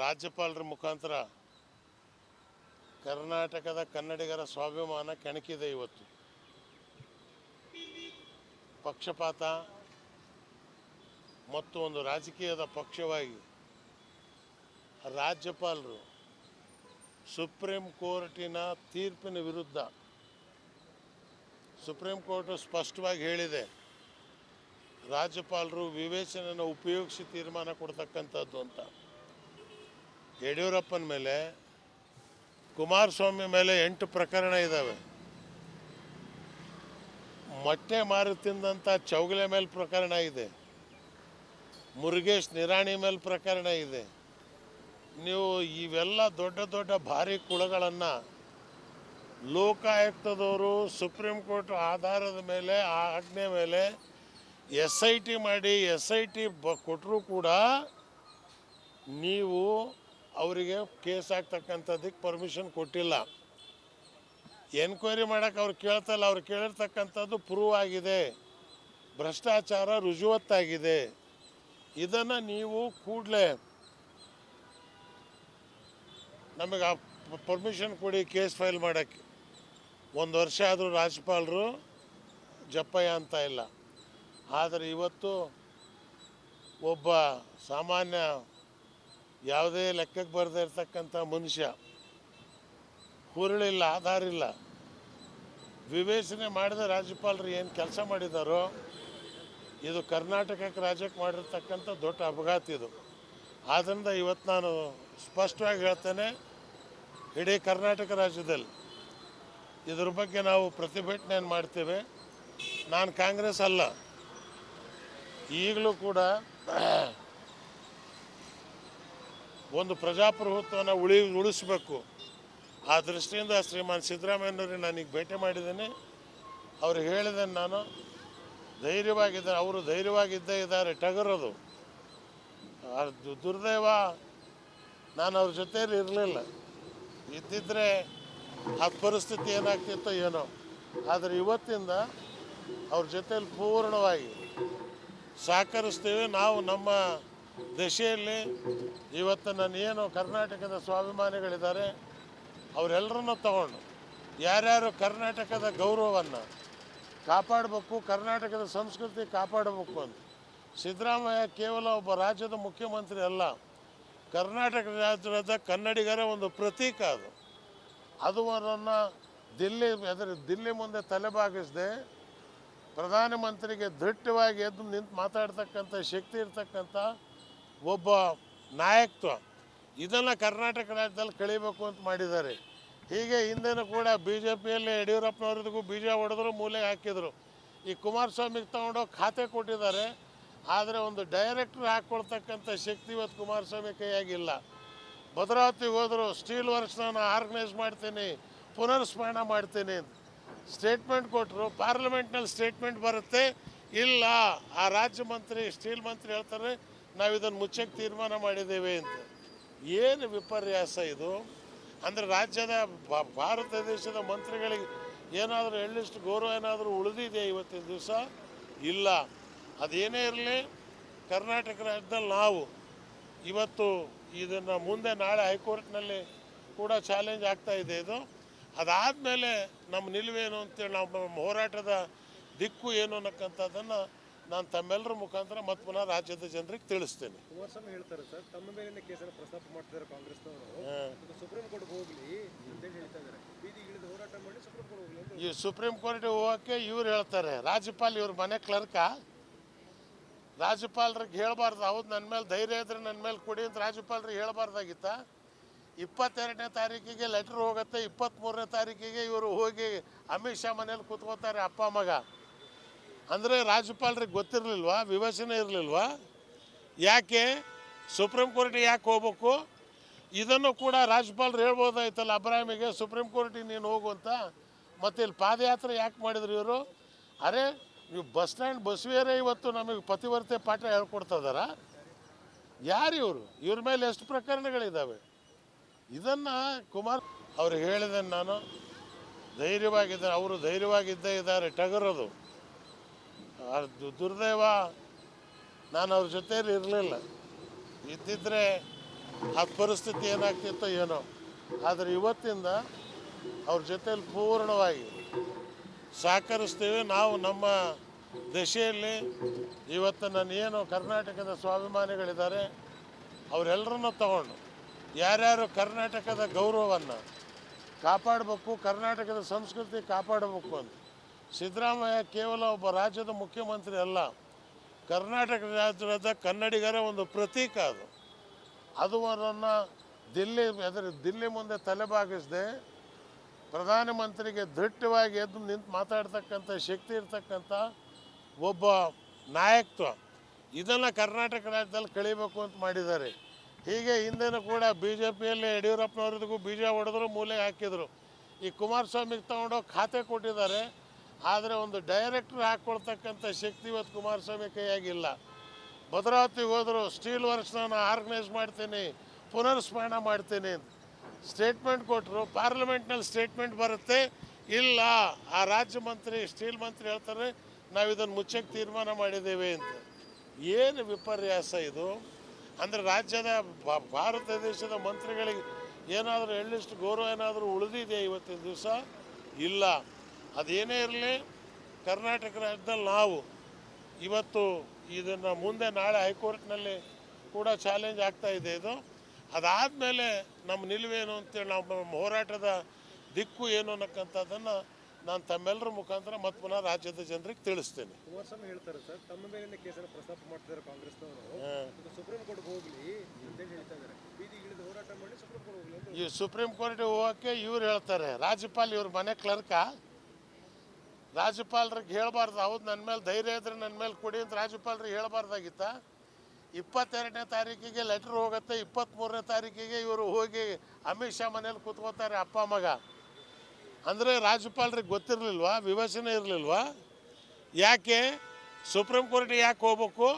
ರಾಜ್ಯಪಾಲರ ಮುಖಾಂತರ ಕರ್ನಾಟಕದ ಕನ್ನಡಿಗರ ಸ್ವಾಭಿಮಾನ ಕೆಣಕಿದೆ ಇವತ್ತು. ಪಕ್ಷಪಾತ ಮತ್ತು ಒಂದು ರಾಜಕೀಯದ ಪಕ್ಷವಾಗಿ ರಾಜ್ಯಪಾಲರು ಸುಪ್ರೀಂ ಕೋರ್ಟಿನ ತೀರ್ಪಿನ ವಿರುದ್ಧ, ಸುಪ್ರೀಂ ಕೋರ್ಟ್ ಸ್ಪಷ್ಟವಾಗಿ ಹೇಳಿದೆ, ರಾಜ್ಯಪಾಲರು ವಿವೇಚನೆಯನ್ನು ಉಪಯೋಗಿಸಿ ತೀರ್ಮಾನ ಕೊಡ್ತಕ್ಕಂಥದ್ದು ಅಂತ. ಯಡಿಯೂರಪ್ಪನ ಮೇಲೆ, ಕುಮಾರಸ್ವಾಮಿ ಮೇಲೆ ಎಂಟು ಪ್ರಕರಣ ಇದ್ದಾವೆ ಮೊಟ್ಟೆ ಮಾರು ತಿಂದಂಥ ಚೌಗಲೆ ಮೇಲೆ ಪ್ರಕರಣ ಇದೆ. ಮುರುಗೇಶ್ ನಿರಾಣಿ ಮೇಲೆ ಪ್ರಕರಣ ಇದೆ. ನೀವು ಇವೆಲ್ಲ ದೊಡ್ಡ ದೊಡ್ಡ ಭಾರಿ ಕುಳಗಳನ್ನು ಲೋಕಾಯುಕ್ತದವರು, ಸುಪ್ರೀಂ ಕೋರ್ಟ್ ಆಧಾರದ ಮೇಲೆ, ಆ ಆಜ್ಞೆ ಮೇಲೆ ಎಸ್ ಐ ಟಿ ಮಾಡಿ, ಎಸ್ ಐ ಟಿ ಬ ಕೊಟ್ಟರೂ ಕೂಡ ನೀವು ಅವರಿಗೆ ಕೇಸ್ ಆಗ್ತಕ್ಕಂಥದ್ದಕ್ಕೆ ಪರ್ಮಿಷನ್ ಕೊಟ್ಟಿಲ್ಲ. ಎನ್ಕ್ವೈರಿ ಮಾಡೋಕೆ ಅವ್ರು ಕೇಳ್ತಲ್ಲ ಅವ್ರು ಕೇಳಿರ್ತಕ್ಕಂಥದ್ದು ಪ್ರೂವ್ ಆಗಿದೆ. ಭ್ರಷ್ಟಾಚಾರ ರುಜುವತ್ತಾಗಿದೆ. ಇದನ್ನು ನೀವು ಕೂಡಲೇ ನಮಗೆ ಆ ಪರ್ಮಿಷನ್ ಕೊಡಿ ಕೇಸ್ ಫೈಲ್ ಮಾಡೋಕ್ಕೆ. ಒಂದು ವರ್ಷ ಆದರೂ ರಾಜ್ಯಪಾಲರು ಜಪ್ಪಯ್ಯ ಅಂತ ಇಲ್ಲ. ಆದರೆ ಇವತ್ತು ಒಬ್ಬ ಸಾಮಾನ್ಯ ಯಾವುದೇ ಲೆಕ್ಕಕ್ಕೆ ಬರದೇ ಇರತಕ್ಕಂಥ ಮನುಷ್ಯ, ಹುರುಳಿಲ್ಲ ಆಧಾರ ಇಲ್ಲ ವಿವೇಚನೆ ಮಾಡಿದ ರಾಜ್ಯಪಾಲರು ಏನು ಕೆಲಸ ಮಾಡಿದಾರೋ, ಇದು ಕರ್ನಾಟಕಕ್ಕೆ ರಾಜ್ಯಕ್ಕೆ ಮಾಡಿರ್ತಕ್ಕಂಥ ದೊಡ್ಡ ಅಪಘಾತ ಇದು. ಆದ್ದರಿಂದ ಇವತ್ತು ನಾನು ಸ್ಪಷ್ಟವಾಗಿ ಹೇಳ್ತೇನೆ, ಇಡೀ ಕರ್ನಾಟಕ ರಾಜ್ಯದಲ್ಲಿ ಇದ್ರ ಬಗ್ಗೆ ನಾವು ಪ್ರತಿಭಟನೆಯನ್ನು ಮಾಡ್ತೇವೆ. ನಾನು ಕಾಂಗ್ರೆಸ್ ಅಲ್ಲ. ಈಗಲೂ ಕೂಡ ಒಂದು ಪ್ರಜಾಪ್ರಭುತ್ವವನ್ನು ಉಳಿ ಉಳಿಸಬೇಕು. ಆ ದೃಷ್ಟಿಯಿಂದ ಶ್ರೀಮಾನ್ ಸಿದ್ದರಾಮಯ್ಯನವ್ರಿಗೆ ನಾನೀಗ ಭೇಟಿ ಮಾಡಿದ್ದೇನೆ. ಅವ್ರು ಹೇಳಿದ್ದೇನೆ ನಾನು ಧೈರ್ಯವಾಗಿದ್ದಾರೆ ಅವರು ಧೈರ್ಯವಾಗಿದ್ದೇ ಇದ್ದಾರೆ, ಟಗರದು. ಅದು ದುರ್ದೈವ ನಾನು ಅವ್ರ ಜೊತೆಯಲ್ಲಿ ಇರಲಿಲ್ಲ. ಇದ್ದಿದ್ರೆ ಆ ಪರಿಸ್ಥಿತಿ ಏನಾಗ್ತಿತ್ತೋ ಏನೋ. ಆದರೆ ಇವತ್ತಿಂದ ಅವ್ರ ಜೊತೆಯಲ್ಲಿ ಪೂರ್ಣವಾಗಿ ಸಹಕರಿಸ್ತೀವಿ. ನಾವು ನಮ್ಮ ದಶೆಯಲ್ಲಿ ಇವತ್ತು ನಾನು ಏನು ಕರ್ನಾಟಕದ ಸ್ವಾಭಿಮಾನಿಗಳಿದ್ದಾರೆ, ಅವರೆಲ್ಲರನ್ನು ತಗೊಂಡು ಯಾರ್ಯಾರು ಕರ್ನಾಟಕದ ಗೌರವವನ್ನು ಕಾಪಾಡಬೇಕು, ಕರ್ನಾಟಕದ ಸಂಸ್ಕೃತಿ ಕಾಪಾಡಬೇಕು ಅಂತ. ಸಿದ್ದರಾಮಯ್ಯ ಕೇವಲ ಒಬ್ಬ ರಾಜ್ಯದ ಮುಖ್ಯಮಂತ್ರಿ ಅಲ್ಲ, ಕರ್ನಾಟಕ ರಾಜ್ಯದ ಕನ್ನಡಿಗರ ಒಂದು ಪ್ರತೀಕ ಅದು. ಅದು ಅವರನ್ನು ದಿಲ್ಲಿ, ಅದರ ದಿಲ್ಲಿ ಮುಂದೆ ತಲೆಬಾಗಿಸದೆ ಪ್ರಧಾನಮಂತ್ರಿಗೆ ದೃಢವಾಗಿ ಎದ್ದು ನಿಂತು ಮಾತಾಡ್ತಕ್ಕಂಥ ಶಕ್ತಿ ಇರ್ತಕ್ಕಂಥ ಒಬ್ಬ ನಾಯಕತ್ವ. ಇದನ್ನು ಕರ್ನಾಟಕ ರಾಜ್ಯದಲ್ಲಿ ಕಳಿಬೇಕು ಅಂತ ಮಾಡಿದ್ದಾರೆ. ಹೀಗೆ ಹಿಂದೆನೂ ಕೂಡ ಬಿ ಜೆ ಪಿಯಲ್ಲಿ ಯಡಿಯೂರಪ್ಪನವ್ರದಿಗೂ ಬೀಜ ಹೊಡೆದ್ರು ಮೂಲೆಗೆ ಹಾಕಿದರು. ಈ ಕುಮಾರಸ್ವಾಮಿಗೆ ತಗೊಂಡೋಗಿ ಖಾತೆ ಕೊಟ್ಟಿದ್ದಾರೆ. ಆದರೆ ಒಂದು ಡೈರೆಕ್ಟ್ರ್ ಹಾಕ್ಕೊಳ್ತಕ್ಕಂಥ ಶಕ್ತಿ ಇವತ್ತು ಕುಮಾರಸ್ವಾಮಿ ಕೈಯಾಗಿಲ್ಲ. ಭದ್ರಾವತಿಗೆ ಹೋದರು, ಸ್ಟೀಲ್ ವರ್ಕ್ಸ್ ನಾನು ಆರ್ಗನೈಸ್ ಮಾಡ್ತೀನಿ, ಪುನರ್ಸ್ಮರಣ ಮಾಡ್ತೀನಿ ಅಂತ ಸ್ಟೇಟ್ಮೆಂಟ್ ಕೊಟ್ಟರು ಪಾರ್ಲಿಮೆಂಟ್ನಲ್ಲಿ ಸ್ಟೇಟ್ಮೆಂಟ್ ಬರುತ್ತೆ. ಇಲ್ಲ, ಆ ರಾಜ್ಯ ಮಂತ್ರಿ, ಸ್ಟೀಲ್ ಮಂತ್ರಿ ಹೇಳ್ತಾರೆ ನಾವು ಇದನ್ನು ಮುಚ್ಚಕ್ಕೆ ತೀರ್ಮಾನ ಮಾಡಿದ್ದೇವೆ ಅಂತ. ಏನು ವಿಪರ್ಯಾಸ ಇದು? ಅಂದರೆ ರಾಜ್ಯದ ಭಾರತ ದೇಶದ ಮಂತ್ರಿಗಳಿಗೆ ಏನಾದರೂ ಎಳ್ಳಿಷ್ಟು ಗೌರವ ಏನಾದರೂ ಉಳಿದಿದೆ ಇವತ್ತಿನ ದಿವಸ? ಇಲ್ಲ. ಅದೇನೇ ಇರಲಿ, ಕರ್ನಾಟಕ ರಾಜ್ಯದಲ್ಲಿ ನಾವು ಇವತ್ತು ಇದನ್ನು ಮುಂದೆ ನಾಳೆ ಹೈಕೋರ್ಟ್ನಲ್ಲಿ ಕೂಡ ಚಾಲೆಂಜ್ ಆಗ್ತಾ ಇದೆ ಇದು. ಅದಾದಮೇಲೆ ನಮ್ಮ ನಿಲುವೇನು ಅಂತೇಳಿ ನಮ್ಮ ಹೋರಾಟದ ದಿಕ್ಕು ಏನು ಅನ್ನಕ್ಕಂಥದ್ದನ್ನು ನಾನು ತಮ್ಮೆಲ್ಲರ ಮುಖಾಂತರ ಮತ್ತೆ ಪುನಃ ರಾಜ್ಯದ ಜನರಿಗೆ ತಿಳಿಸ್ತೇನೆ. ಕುಮಾರಸ್ವಾಮಿ ಹೇಳ್ತಾರೆ ಸರ್ ತಮ್ಮ ಮೇಲಿನ ಕೇಸನ್ನು ಪ್ರಸ್ತಾಪ ಮಾಡ್ತಿದ್ದಾರೆ ಕಾಂಗ್ರೆಸ್ನವರು. ಸುಪ್ರೀಂ ಕೋರ್ಟ್ಗೆ ಹೋಗ್ಲಿ ಅಂತೇಳಿ ಹೇಳ್ತಾ ಇದ್ದಾರೆ. ಬೀದಿಗೆ ಇಳಿದು ಹೋರಾಟ ಮಾಡಿ ಸುಪ್ರೀಂ ಕೋರ್ಟ್ ಹೋಗ್ಲಿ ಈ ಸುಪ್ರೀಂ ಕೋರ್ಟಿಗೆ ಹೋಗಕ್ಕೆ ಇವ್ರು ಹೇಳ್ತಾರೆ ರಾಜ್ಯಪಾಲ ಇವ್ರ ಮನೆ ಕ್ಲರ್ಕ ರಾಜ್ಯಪಾಲರಿಗೆ ಹೇಳಬಾರ್ದು ಹೌದು ನನ್ನ ಮೇಲೆ ಧೈರ್ಯ ಇದ್ರೆ ನನ್ನ ಮೇಲೆ ಕೊಡಿ ಅಂತ ರಾಜ್ಯಪಾಲರಿಗೆ ಹೇಳಬಾರ್ದಾಗಿತ್ತ? ಇಪ್ಪತ್ತೆರಡನೇ ತಾರೀಕಿಗೆ ಲೆಟ್ರ್ ಹೋಗುತ್ತೆ ಇಪ್ಪತ್ತ್ಮೂರನೇ ತಾರೀಕಿಗೆ ಇವರು ಹೋಗಿ ಅಮಿತ್ ಶಾ ಮನೇಲಿ ಕೂತ್ಕೋತಾರೆ ಅಪ್ಪ ಮಗ. ಅಂದರೆ ರಾಜ್ಯಪಾಲರಿಗೆ ಗೊತ್ತಿರಲಿಲ್ವಾ? ವಿವೇಚನೆ ಇರಲಿಲ್ವಾ? ಯಾಕೆ? ಸುಪ್ರೀಂ ಕೋರ್ಟಿಗೆ ಯಾಕೆ ಹೋಗ್ಬೇಕು? ಇದನ್ನು ಕೂಡ ರಾಜ್ಯಪಾಲರು ಹೇಳ್ಬೋದಾಯ್ತಲ್ಲ ಅಬ್ರಾಹಿಮಿಗೆ ಸುಪ್ರೀಂ ಕೋರ್ಟಿಗೆ ನೀನು ಹೋಗು ಅಂತ? ಮತ್ತು ಇಲ್ಲಿ ಪಾದಯಾತ್ರೆ ಯಾಕೆ ಮಾಡಿದ್ರು ಇವರು? ಅರೆ ನೀವು ಬಸ್ ಸ್ಟ್ಯಾಂಡ್ ಬಸ್ವೇರೆ ಇವತ್ತು ನಮಗೆ ಪತಿವರ್ತೆ ಪಾಠ ಹೇಳ್ಕೊಡ್ತಾ ಇದಾರ? ಯಾರು ಇವರು? ಇವ್ರ ಮೇಲೆ ಎಷ್ಟು ಪ್ರಕರಣಗಳಿದ್ದಾವೆ ಇದನ್ನು ಕುಮಾರ್ ಅವ್ರಿಗೆ ಹೇಳಿದೆ ನಾನು. ಧೈರ್ಯವಾಗಿದ್ದಾರೆ, ಅವರು ಧೈರ್ಯವಾಗಿದ್ದೇ ಇದ್ದಾರೆ, ಟಗರದು. ಆ ದು- ದುರ್ದೈವ ನಾನು ಅವ್ರ ಜೊತೆಯಲ್ಲಿ ಇರಲಿಲ್ಲ. ಇದ್ದಿದ್ರೆ ಆ ಪರಿಸ್ಥಿತಿ ಏನಾಗ್ತಿತ್ತೋ ಏನೋ. ಆದರೆ ಇವತ್ತಿಂದ ಅವ್ರ ಜೊತೆಯಲ್ಲಿ ಪೂರ್ಣವಾಗಿ ಸಹಕರಿಸ್ತೀವಿ. ನಾವು ನಮ್ಮ ದೆಸೆಯಲ್ಲಿ ಇವತ್ತು ನಾನು ಏನು ಕರ್ನಾಟಕದ ಸ್ವಾಭಿಮಾನಿಗಳಿದ್ದಾರೆ ಅವರೆಲ್ಲರನ್ನೂ ತಗೊಂಡು ಯಾರ್ಯಾರು ಕರ್ನಾಟಕದ ಗೌರವವನ್ನು ಕಾಪಾಡಬೇಕು, ಕರ್ನಾಟಕದ ಸಂಸ್ಕೃತಿ ಕಾಪಾಡಬೇಕು ಅಂತ ಸಿದ್ದರಾಮಯ್ಯ ಕೇವಲ ಒಬ್ಬ ರಾಜ್ಯದ ಮುಖ್ಯಮಂತ್ರಿ ಅಲ್ಲ, ಕರ್ನಾಟಕ ರಾಜ್ಯದ ಕನ್ನಡಿಗರ ಒಂದು ಪ್ರತೀಕ ಅದು. ಅದು ಅವರನ್ನು ದಿಲ್ಲಿ, ಅದರ ದಿಲ್ಲಿ ಮುಂದೆ ತಲೆಬಾಗಿಸದೆ ಪ್ರಧಾನಮಂತ್ರಿಗೆ ದೃಢವಾಗಿ ಎದ್ದು ನಿಂತು ಮಾತಾಡ್ತಕ್ಕಂಥ ಶಕ್ತಿ ಇರ್ತಕ್ಕಂಥ ಒಬ್ಬ ನಾಯಕತ್ವ. ಇದನ್ನು ಕರ್ನಾಟಕ ರಾಜ್ಯದಲ್ಲಿ ಕಳಿಬೇಕು ಅಂತ ಮಾಡಿದ್ದಾರೆ. ಹೀಗೆ ಹಿಂದೆನೂ ಕೂಡ ಬಿ ಜೆ ಪಿಯಲ್ಲಿ ಯಡಿಯೂರಪ್ಪನವ್ರಿಗೂ ಬೀಜ ಹೊಡೆದ್ರು, ಮೂಲೆ ಹಾಕಿದರು. ಈ ಕುಮಾರಸ್ವಾಮಿಗೆ ತಗೊಂಡೋಗಿ ಖಾತೆ ಕೊಟ್ಟಿದ್ದಾರೆ. ಆದರೆ ಒಂದು ಡೈರೆಕ್ಟ್ರ್ ಹಾಕ್ಕೊಳ್ತಕ್ಕಂಥ ಶಕ್ತಿ ಇವತ್ತು ಕುಮಾರಸ್ವಾಮಿ ಕೈಯಾಗಿಲ್ಲ. ಭದ್ರಾವತಿಗೆ ಹೋದರು ಸ್ಟೀಲ್ ವರ್ಕ್ಸ್ ನಾನು ಆರ್ಗನೈಸ್ ಮಾಡ್ತೀನಿ, ಪುನರ್ಸ್ಮರಣ ಮಾಡ್ತೀನಿ ಅಂತ ಸ್ಟೇಟ್ಮೆಂಟ್ ಕೊಟ್ಟರು ಪಾರ್ಲಿಮೆಂಟ್ನಲ್ಲಿ ಸ್ಟೇಟ್ಮೆಂಟ್ ಬರುತ್ತೆ. ಇಲ್ಲ, ಆ ರಾಜ್ಯ ಮಂತ್ರಿ ಸ್ಟೀಲ್ ಮಂತ್ರಿ ಹೇಳ್ತಾರೆ, ನಾವು ಇದನ್ನು ಮುಚ್ಚಕ್ಕೆ ತೀರ್ಮಾನ ಮಾಡಿದ್ದೇವೆ ಅಂತ. ಏನು ವಿಪರ್ಯಾಸ ಇದು? ಅಂದರೆ ರಾಜ್ಯದ ಭಾರತ ದೇಶದ ಮಂತ್ರಿಗಳಿಗೆ ಏನಾದರೂ ಎಳ್ಳಿಷ್ಟು ಗೌರವ ಏನಾದರೂ ಉಳಿದಿದೆ ಇವತ್ತಿನ ದಿವಸ? ಇಲ್ಲ. ಅದೇನೇ ಇರಲಿ ಕರ್ನಾಟಕ ರಾಜ್ಯದಲ್ಲಿ ನಾವು ಇವತ್ತು ಇದನ್ನು ಮುಂದೆ ನಾಳೆ ಹೈಕೋರ್ಟ್ನಲ್ಲಿ ಕೂಡ ಚಾಲೆಂಜ್ ಆಗ್ತಾ ಇದೆ ಇದು. ಅದಾದಮೇಲೆ ನಮ್ಮ ನಿಲುವೇನು ಅಂತೇಳಿ ನಮ್ಮ ಹೋರಾಟದ ದಿಕ್ಕು ಏನು ಅನ್ನಕ್ಕಂಥದ್ದನ್ನು ನಾನು ತಮ್ಮೆಲ್ಲರ ಮುಖಾಂತರ ಮತ್ತೆ ಪುನಃ ರಾಜ್ಯದ ಜನರಿಗೆ ತಿಳಿಸ್ತೇನೆ. ಈ ಹೇಳ್ತಾರೆ ಸರ್ ತಮ್ಮ ಮೇಲಿನ ಕೇಸನ್ನು ಪ್ರಸ್ತಾಪ ಮಾಡ್ತಿದ್ದಾರೆ ಕಾಂಗ್ರೆಸ್ನವರು. ಸುಪ್ರೀಂ ಕೋರ್ಟ್ಗೆ ಹೋಗ್ಲಿ ಅಂತೇಳಿ ಹೇಳ್ತಾ ಇದ್ದಾರೆ. ಬೀದಿಗೆ ಇಳಿದು ಹೋರಾಟ ಮಾಡಿ ಸುಪ್ರೀಂ ಕೋರ್ಟ್ ಹೋಗ್ಲಿ ಈ ಸುಪ್ರೀಂ ಕೋರ್ಟಿಗೆ ಹೋಗೋಕ್ಕೆ ಇವ್ರು ಹೇಳ್ತಾರೆ ರಾಜ್ಯಪಾಲ್ ಇವ್ರ ಮನೆ ಕ್ಲರ್ಕಾ? ರಾಜ್ಯಪಾಲರಿಗೆ ಹೇಳಬಾರ್ದು. ಹೌದು ನನ್ನ ಮೇಲೆ ಧೈರ್ಯ ಇದ್ರೆ ನನ್ನ ಮೇಲೆ ಕೊಡಿ ಅಂತ ರಾಜ್ಯಪಾಲರಿಗೆ ಹೇಳಬಾರ್ದಾಗಿತ್ತ. ಇಪ್ಪತ್ತೆರಡನೇ ತಾರೀಕಿಗೆ ಲೆಟ್ರ್ ಹೋಗುತ್ತೆ ಇಪ್ಪತ್ತ್ಮೂರನೇ ತಾರೀಕಿಗೆ ಇವರು ಹೋಗಿ ಅಮಿತ್ ಶಾ ಮನೇಲಿ ಕೂತ್ಕೋತಾರೆ ಅಪ್ಪ, ಮಗ. ಅಂದರೆ ರಾಜ್ಯಪಾಲರಿಗೆ ಗೊತ್ತಿರಲಿಲ್ವಾ? ವಿವೇಚನೆ ಇರಲಿಲ್ವಾ? ಯಾಕೆ? ಸುಪ್ರೀಂ ಕೋರ್ಟಿಗೆ ಯಾಕೆ ಹೋಗ್ಬೇಕು?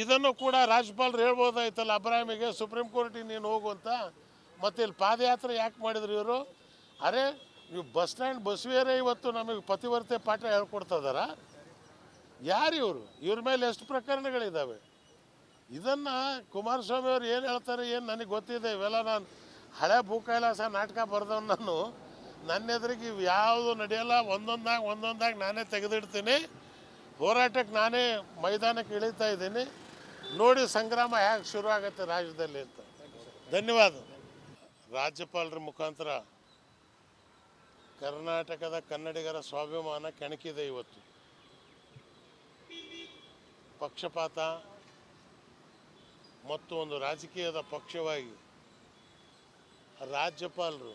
ಇದನ್ನು ಕೂಡ ರಾಜ್ಯಪಾಲರು ಹೇಳ್ಬೋದಾಯ್ತಲ್ಲ ಅಬ್ರಾಹಿಮಿಗೆ ಸುಪ್ರೀಂ ಕೋರ್ಟಿಗೆ ನೀನು ಹೋಗು ಅಂತ. ಮತ್ತು ಇಲ್ಲಿ ಪಾದಯಾತ್ರೆ ಯಾಕೆ ಮಾಡಿದ್ರು ಇವರು? ಅರೆ ನೀವು ಬಸ್ ಸ್ಟ್ಯಾಂಡ್ ಬಸ್ವಿಯರೇ ಇವತ್ತು ನಮಗೆ ಪತಿವರ್ತೆ ಪಾಠ ಹೇಳ್ಕೊಡ್ತಾ ಯಾರು ಇವರು? ಇವ್ರ ಮೇಲೆ ಎಷ್ಟು ಪ್ರಕರಣಗಳಿದ್ದಾವೆ ಇದನ್ನು ಕುಮಾರಸ್ವಾಮಿ ಅವರು ಏನು ಹೇಳ್ತಾರೆ, ಏನು ನನಗೆ ಗೊತ್ತಿದೆ. ಇವೆಲ್ಲ ನಾನು ಹಳೆ ಭೂಕೈಲಾಸ ನಾಟಕ ಬರೆದವ್ ನಾನು ನನ್ನ ಎದುರಿಗೆ ಇವು ಯಾವುದು ನಡೆಯಲ್ಲ, ಒಂದೊಂದಾಗಿ ಒಂದೊಂದಾಗಿ ನಾನೇ ತೆಗೆದಿಡ್ತೀನಿ. ಹೋರಾಟಕ್ಕೆ ನಾನೇ ಮೈದಾನಕ್ಕೆ ಇಳಿತಾ ಇದ್ದೀನಿ. ನೋಡಿ ಸಂಗ್ರಾಮ ಹೇಗೆ ಶುರು ಆಗುತ್ತೆ ರಾಜ್ಯದಲ್ಲಿ ಅಂತ. ಧನ್ಯವಾದ. ರಾಜ್ಯಪಾಲರ ಮುಖಾಂತರ ಕರ್ನಾಟಕದ ಕನ್ನಡಿಗರ ಸ್ವಾಭಿಮಾನ ಕೆಣಕಿದೆ ಇವತ್ತು. ಪಕ್ಷಪಾತ ಮತ್ತು ಒಂದು ರಾಜಕೀಯದ ಪಕ್ಷವಾಗಿ ರಾಜ್ಯಪಾಲರು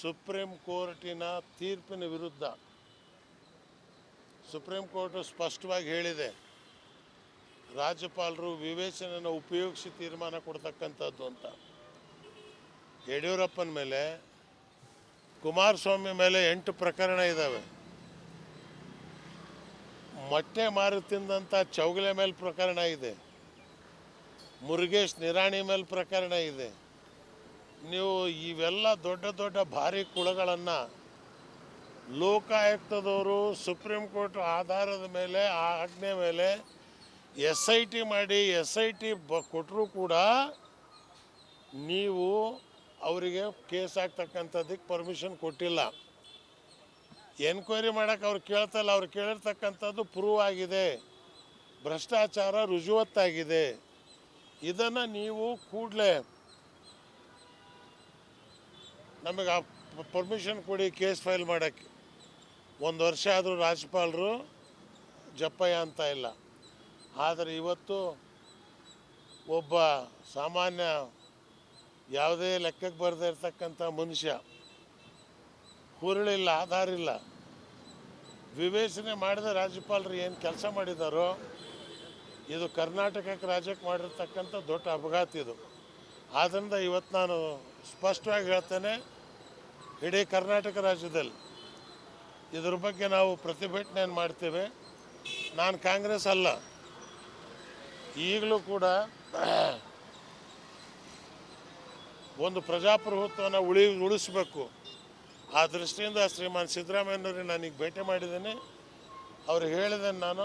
ಸುಪ್ರೀಂ ಕೋರ್ಟಿನ ತೀರ್ಪಿನ ವಿರುದ್ಧ, ಸುಪ್ರೀಂ ಕೋರ್ಟ್ ಸ್ಪಷ್ಟವಾಗಿ ಹೇಳಿದೆ, ರಾಜ್ಯಪಾಲರು ವಿವೇಚನೆಯನ್ನು ಉಪಯೋಗಿಸಿ ತೀರ್ಮಾನ ಕೊಡ್ತಕ್ಕಂಥದ್ದು ಅಂತ. ಯಡಿಯೂರಪ್ಪನ ಮೇಲೆ ಕುಮಾರಸ್ವಾಮಿ ಮೇಲೆ ಎಂಟು ಪ್ರಕರಣ ಇದ್ದಾವೆ ಮೊಟ್ಟೆ ಮಾರಿ ತಿಂದಂಥ ಚೌಗಲೆ ಮೇಲೆ ಪ್ರಕರಣ ಇದೆ. ಮುರುಗೇಶ್ ನಿರಾಣಿ ಮೇಲೆ ಪ್ರಕರಣ ಇದೆ. ನೀವು ಇವೆಲ್ಲ ದೊಡ್ಡ ದೊಡ್ಡ ಭಾರಿ ಕುಳಗಳನ್ನು ಲೋಕಾಯುಕ್ತದವರು, ಸುಪ್ರೀಂ ಕೋರ್ಟ್ ಆಧಾರದ ಮೇಲೆ, ಆ ಆಜ್ಞೆ ಮೇಲೆ ಎಸ್ ಐ ಟಿ ಮಾಡಿ ಎಸ್ ಐ ಟಿ ಬ ಕೊಟ್ಟರೂ ಕೂಡ ನೀವು ಅವರಿಗೆ ಕೇಸ್ ಆಗ್ತಕ್ಕಂಥದ್ದಕ್ಕೆ ಪರ್ಮಿಷನ್ ಕೊಟ್ಟಿಲ್ಲ. ಎನ್ಕ್ವೈರಿ ಮಾಡೋಕೆ ಅವ್ರು ಕೇಳ್ತಲ್ಲ, ಅವ್ರು ಕೇಳಿರ್ತಕ್ಕಂಥದ್ದು ಪ್ರೂವ್ ಆಗಿದೆ. ಭ್ರಷ್ಟಾಚಾರ ರುಜುವತ್ತಾಗಿದೆ. ಇದನ್ನು ನೀವು ಕೂಡಲೇ ನಮಗೆ ಪರ್ಮಿಷನ್ ಕೊಡಿ ಕೇಸ್ ಫೈಲ್ ಮಾಡೋಕ್ಕೆ. ಒಂದು ವರ್ಷ ಆದರೂ ರಾಜ್ಯಪಾಲರು ಜಪ್ಪಯ್ಯ ಅಂತ ಇಲ್ಲ. ಆದರೆ ಇವತ್ತು ಒಬ್ಬ ಸಾಮಾನ್ಯ ಯಾವುದೇ ಲೆಕ್ಕಕ್ಕೆ ಬರದೇ ಇರತಕ್ಕಂಥ ಮನುಷ್ಯ, ಹುರುಳಿಲ್ಲ ಆಧಾರ ಇಲ್ಲ ವಿವೇಚನೆ ಮಾಡಿದ ರಾಜ್ಯಪಾಲರು ಏನು ಕೆಲಸ ಮಾಡಿದಾರೋ, ಇದು ಕರ್ನಾಟಕಕ್ಕೆ ರಾಜ್ಯಕ್ಕೆ ಮಾಡಿರ್ತಕ್ಕಂಥ ದೊಡ್ಡ ಅಪಘಾತ ಇದು. ಆದ್ದರಿಂದ ಇವತ್ತು ನಾನು ಸ್ಪಷ್ಟವಾಗಿ ಹೇಳ್ತೇನೆ, ಇಡೀ ಕರ್ನಾಟಕ ರಾಜ್ಯದಲ್ಲಿ ಇದ್ರ ಬಗ್ಗೆ ನಾವು ಪ್ರತಿಭಟನೆಯನ್ನು ಮಾಡ್ತೇವೆ. ನಾನು ಕಾಂಗ್ರೆಸ್ ಅಲ್ಲ. ಈಗಲೂ ಕೂಡ ಒಂದು ಪ್ರಜಾಪ್ರಭುತ್ವನ ಉಳಿ ಉಳಿಸ್ಬೇಕು. ಆ ದೃಷ್ಟಿಯಿಂದ ಶ್ರೀಮಾನ್ ಸಿದ್ದರಾಮಯ್ಯನವ್ರಿಗೆ ನಾನೀಗ ಭೇಟಿ ಮಾಡಿದ್ದೇನೆ. ಅವರು ಹೇಳಿದ್ದೇನೆ ನಾನು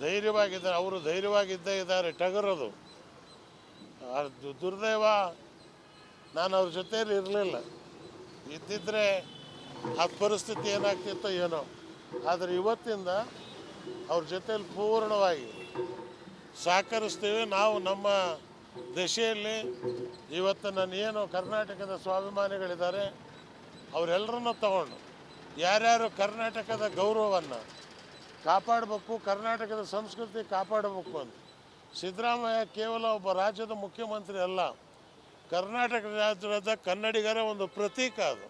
ಧೈರ್ಯವಾಗಿದ್ದಾರೆ ಅವರು ಧೈರ್ಯವಾಗಿದ್ದೇ ಇದ್ದಾರೆ ಟಗರದು. ಅದು ದುರ್ದೈವ ನಾನು ಅವ್ರ ಜೊತೆಯಲ್ಲಿ ಇರಲಿಲ್ಲ. ಇದ್ದಿದ್ರೆ ಆ ಪರಿಸ್ಥಿತಿ ಏನಾಗ್ತಿತ್ತೋ ಏನೋ. ಆದರೆ ಇವತ್ತಿಂದ ಅವ್ರ ಜೊತೆಯಲ್ಲಿ ಪೂರ್ಣವಾಗಿ ಸಹಕರಿಸ್ತೀವಿ. ನಾವು ನಮ್ಮ ದಶೆಯಲ್ಲಿ ಇವತ್ತು ನಾನು ಏನು ಕರ್ನಾಟಕದ ಸ್ವಾಭಿಮಾನಿಗಳಿದ್ದಾರೆ, ಅವರೆಲ್ಲರನ್ನ ತಗೊಂಡು ಯಾರ್ಯಾರು ಕರ್ನಾಟಕದ ಗೌರವವನ್ನು ಕಾಪಾಡಬೇಕು, ಕರ್ನಾಟಕದ ಸಂಸ್ಕೃತಿ ಕಾಪಾಡಬೇಕು ಅಂತ. ಸಿದ್ದರಾಮಯ್ಯ ಕೇವಲ ಒಬ್ಬ ರಾಜ್ಯದ ಮುಖ್ಯಮಂತ್ರಿ ಅಲ್ಲ, ಕರ್ನಾಟಕ ರಾಜ್ಯದ ಕನ್ನಡಿಗರ ಒಂದು ಪ್ರತೀಕ ಅದು.